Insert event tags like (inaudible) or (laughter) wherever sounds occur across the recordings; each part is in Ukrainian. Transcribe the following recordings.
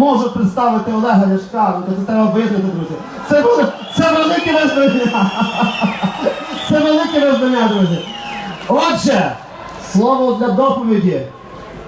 можу представити Олега Ляшка, ну, це треба визнати, друзі. Це, це велике визнання. (laughs) Це велике визнання, друзі. Отже, слово для доповіді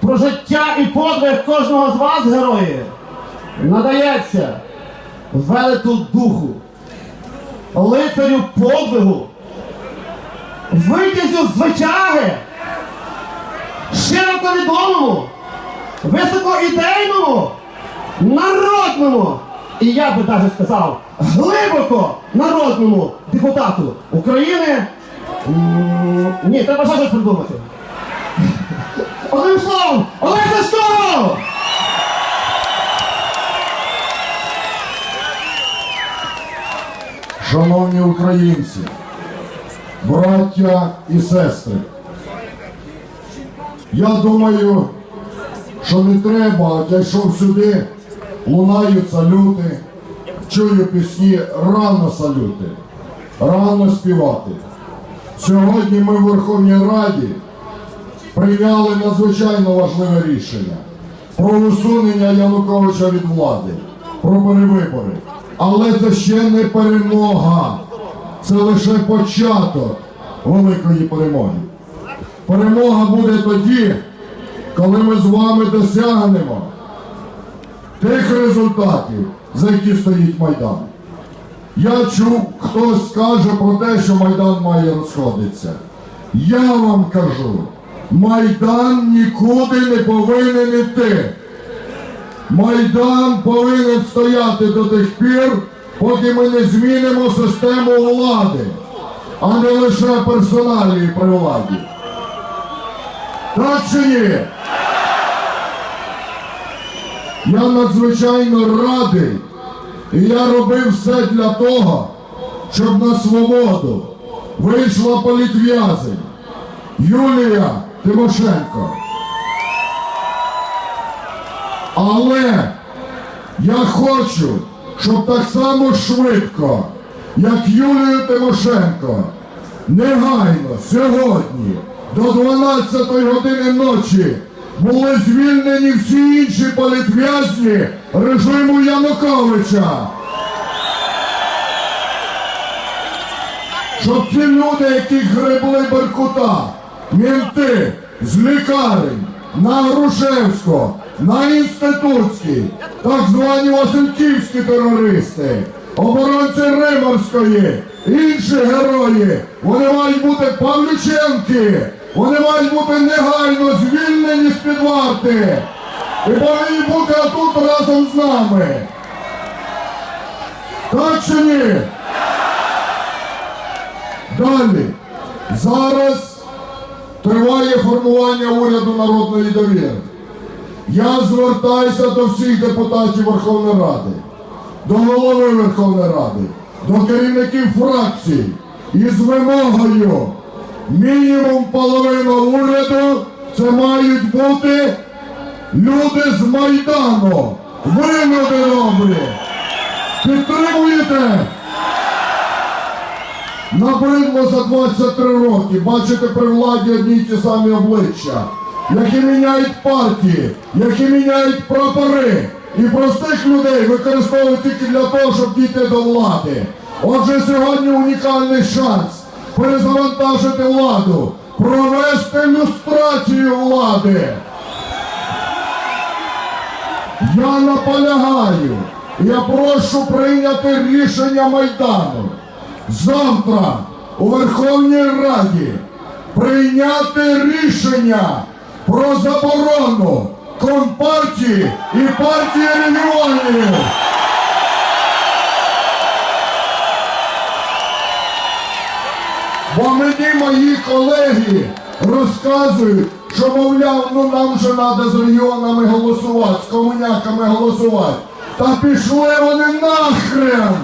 про життя і подвиг кожного з вас, герої, надається велету духу, лицарю подвигу, витязю звичаги, широко відомому, високоідейному, народному, і я би навіть сказав, глибоко народному депутату України. Ні, треба ще щось придумати. Одним словом, Олег Ляшко! Шановні українці, браття і сестри, я думаю, що не треба, я йшов сюди, лунають салюти, чую пісні, рано салюти, рано співати. Сьогодні ми в Верховній Раді прийняли надзвичайно важливе рішення про усунення Януковича від влади, про перевибори. Але це ще не перемога, це лише початок великої перемоги. Перемога буде тоді, коли ми з вами досягнемо тих результатів, за які стоїть Майдан. Я чув, хтось скаже про те, що Майдан має розходитися. Я вам кажу, Майдан нікуди не повинен іти. Майдан повинен стояти до тих пір, поки ми не змінимо систему влади, а не лише персоналії при владі. Так чи ні? Я надзвичайно радий, і я робив все для того, щоб на свободу вийшла політв'язень Юлія Тимошенко. Але я хочу, щоб так само швидко, як Юлію Тимошенко, негайно сьогодні до 12 години ночі були звільнені всі інші політв'язні режиму Януковича. Щоб ці люди, які гребли Беркута, мінти з лікарень на Грушевського, на Інститутський, так звані Васильківські терористи, оборонці Римарської, інші герої, вони мають бути Павлюченки, вони мають бути негайно звільнені з-під варти і повинні бути отут разом з нами. Так чи ні? Далі. Зараз триває формування уряду народної довіри. Я звертаюся до всіх депутатів Верховної Ради, до голови Верховної Ради, до керівників фракцій із вимогою мінімум половина уряду це мають бути люди з Майдану. Ви люди добрі. Підтримуєте? Набридло за 23 роки бачите при владі одні й ті самі обличчя, які міняють партії, які міняють прапори. І простих людей використовують тільки для того, щоб дійти до влади. Отже, сьогодні унікальний шанс перезавантажити владу, провести люстрацію влади. Я наполягаю, я прошу прийняти рішення Майдану завтра у Верховній Раді прийняти рішення про заборону Компартії і партії регіонів. Бо мені мої колеги розказують, що мовляв, ну нам вже треба з регіонами голосувати, з комуняками голосувати. Та пішли вони нахрен!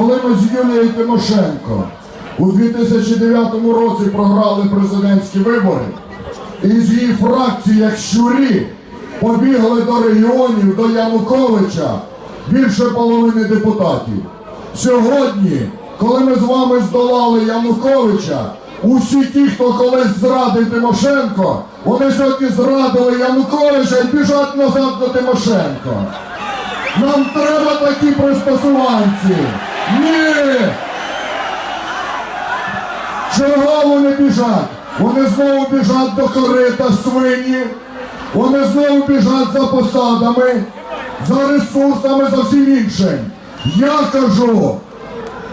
Коли, ми з Юлією Тимошенко у 2009 році програли президентські вибори, і з її фракції, як щурі, побігли до регіонів, до Януковича більше половини депутатів. Сьогодні, коли ми з вами здолали Януковича, усі ті, хто колись зрадив Тимошенко, вони сьогодні зрадили Януковича і біжать назад до Тимошенко. Нам треба такі пристосуванці. Ні! Чого вони біжать? Вони знову біжать до корита свині, вони знову біжать за посадами, за ресурсами, за всім іншим. Я кажу,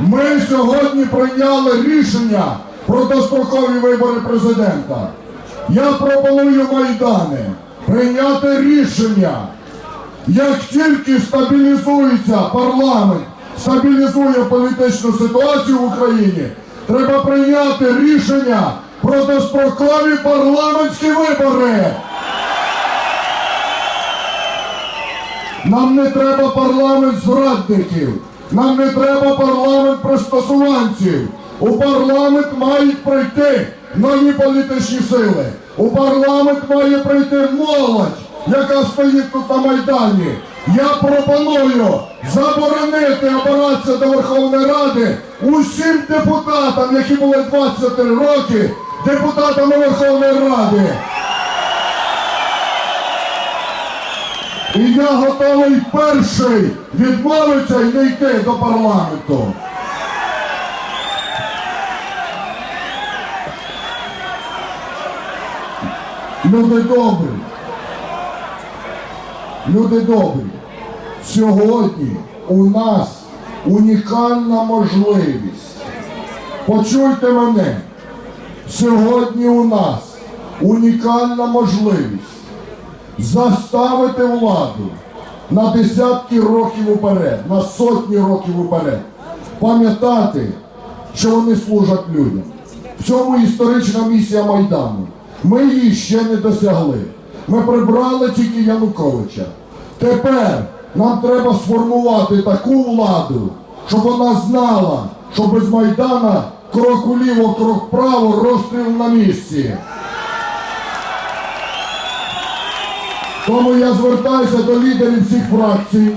ми сьогодні прийняли рішення про дострокові вибори президента. Я пропоную Майдани прийняти рішення. Як тільки стабілізується парламент, стабілізує політичну ситуацію в Україні, треба прийняти рішення про дострокові парламентські вибори. Нам не треба парламент зрадників, нам не треба парламент пристосуванців. У парламент мають прийти нові політичні сили. У парламент має прийти молодь, яка стоїть тут на Майдані. Я пропоную заборонити обиратися до Верховної Ради усім депутатам, які були 23 роки депутатами Верховної Ради. І я готовий перший відмовитися і не йти до парламенту. Люди добрі. Люди добрі. Сьогодні у нас унікальна можливість. Почуйте мене. Сьогодні у нас унікальна можливість заставити владу на десятки років уперед, на сотні років уперед, пам'ятати, що вони служать людям. В цьому історична місія Майдану. Ми її ще не досягли. Ми прибрали тільки Януковича. Тепер нам треба сформувати таку владу, щоб вона знала, що без Майдана крок уліво, крок вправо, розстріл на місці. Тому я звертаюся до лідерів всіх фракцій.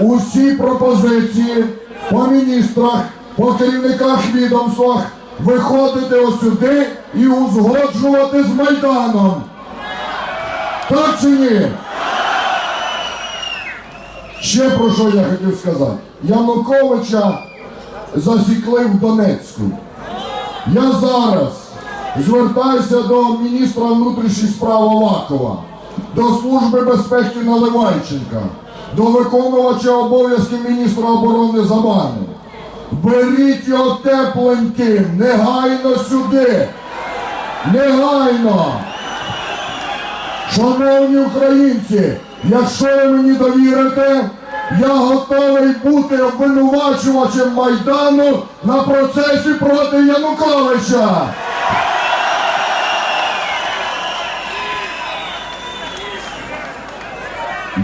Усі пропозиції по міністрах, по керівниках відомствах виходити ось сюди і узгоджувати з Майданом. Так чи ні? Ще про що я хотів сказати. Януковича засікли в Донецьку. Я зараз звертаюся до міністра внутрішніх справ Авакова, до Служби безпеки Наливайченка, до виконувача обов'язків міністра оборони Забану. Беріть його тепленьким, негайно сюди. Негайно. Шановні українці, якщо ви мені довірите, я готовий бути обвинувачувачем Майдану на процесі проти Януковича.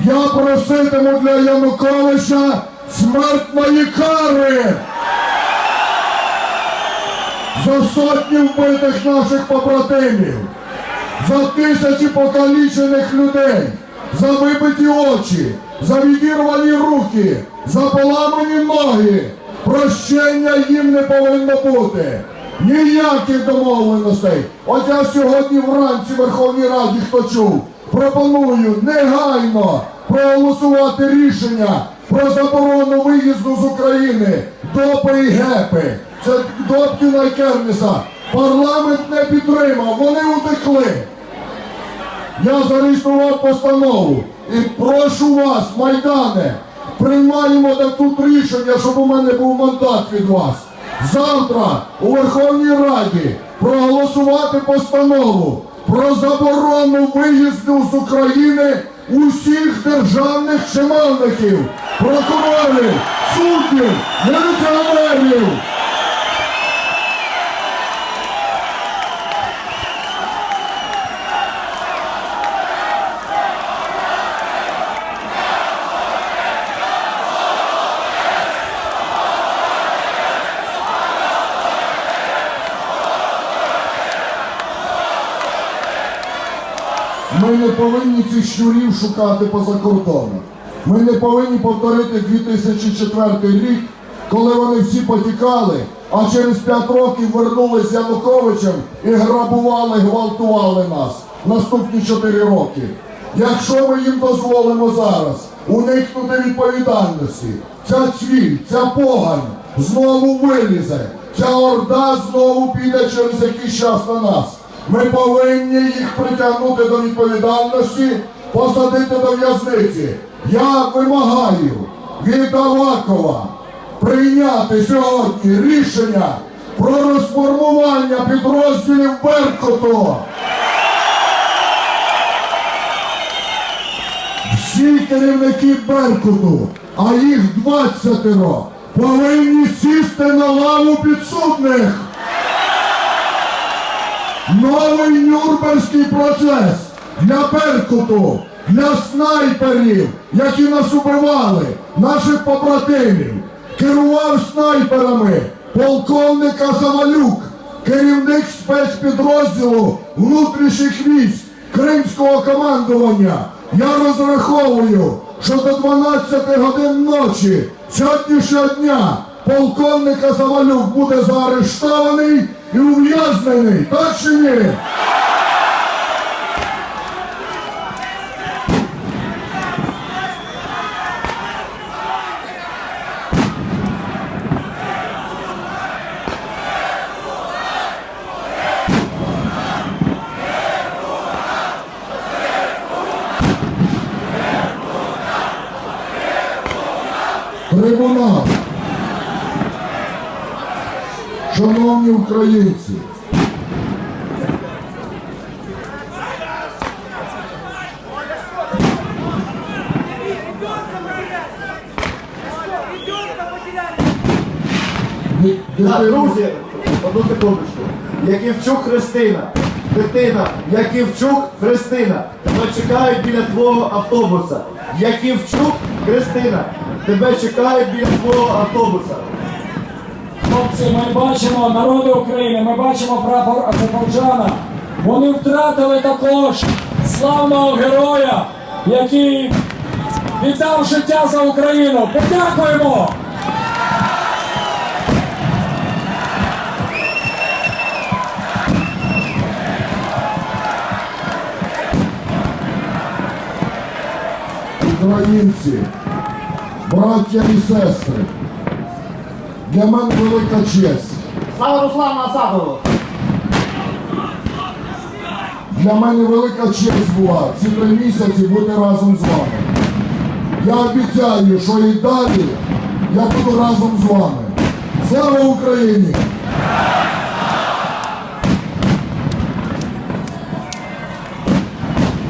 Я проситиму для Януковича смертної кари за сотні вбитих наших побратимів, за тисячі покалічених людей, за вибиті очі, за відірвані руки, за поламані ноги. Прощення їм не повинно бути. Ніяких домовленостей. От я сьогодні вранці в Верховній Раді, хто чув, пропоную негайно проголосувати рішення про заборону виїзду з України допи і гепи. Це Добкіна і Кернеса. Парламент не підтримав, вони утекли. Я зареєстрував постанову і прошу вас, Майдане, приймаємо тут рішення, щоб у мене був мандат від вас. Завтра у Верховній Раді проголосувати постанову про заборону виїзду з України усіх державних чиновників, прокурорів, суддів, міліціонерів. Ми не повинні цих щурів шукати поза кордоном. Ми не повинні повторити 2004 рік, коли вони всі потікали, а через 5 років вернулись з Януковичем і грабували, гвалтували нас наступні 4 роки. Якщо ми їм дозволимо зараз уникнути відповідальності, ця цвіль, ця погань знову вилізе, ця орда знову піде через якийсь час на нас. Ми повинні їх притягнути до відповідальності, посадити до в'язниці. Я вимагаю від Авакова прийняти сьогодні рішення про розформування підрозділів Беркуту. Всі керівники Беркуту, а їх 20 повинні сісти на лаву підсудних. Новий Нюрнберзький процес для Беркуту, для снайперів, які нас убивали, наших побратимів. Керував снайперами полковник Азамалюк, керівник спецпідрозділу внутрішніх військ Кримського командування. Я розраховую, що до 12 годин ночі сьогоднішнього дня полковник Азамалюк буде заарештований і ув'язнений. Так чи ні? Шановні українці, Так, друзі, одну секундочку. Яківчук Христина. Дитина, Яківчук Христина. Тебе чекають біля твого автобуса. Яківчук Христина. Тебе чекають біля твого автобуса. Хлопці, ми бачимо народи України, ми бачимо прапор Азербайджана. Вони втратили також славного героя, який віддав життя за Україну. Подякуємо! українці, браття і сестри. Для мене велика честь. Слава Руслану Асадову! Для мене велика честь була ці три місяці бути разом з вами. Я обіцяю, що і далі я буду разом з вами. Слава Україні!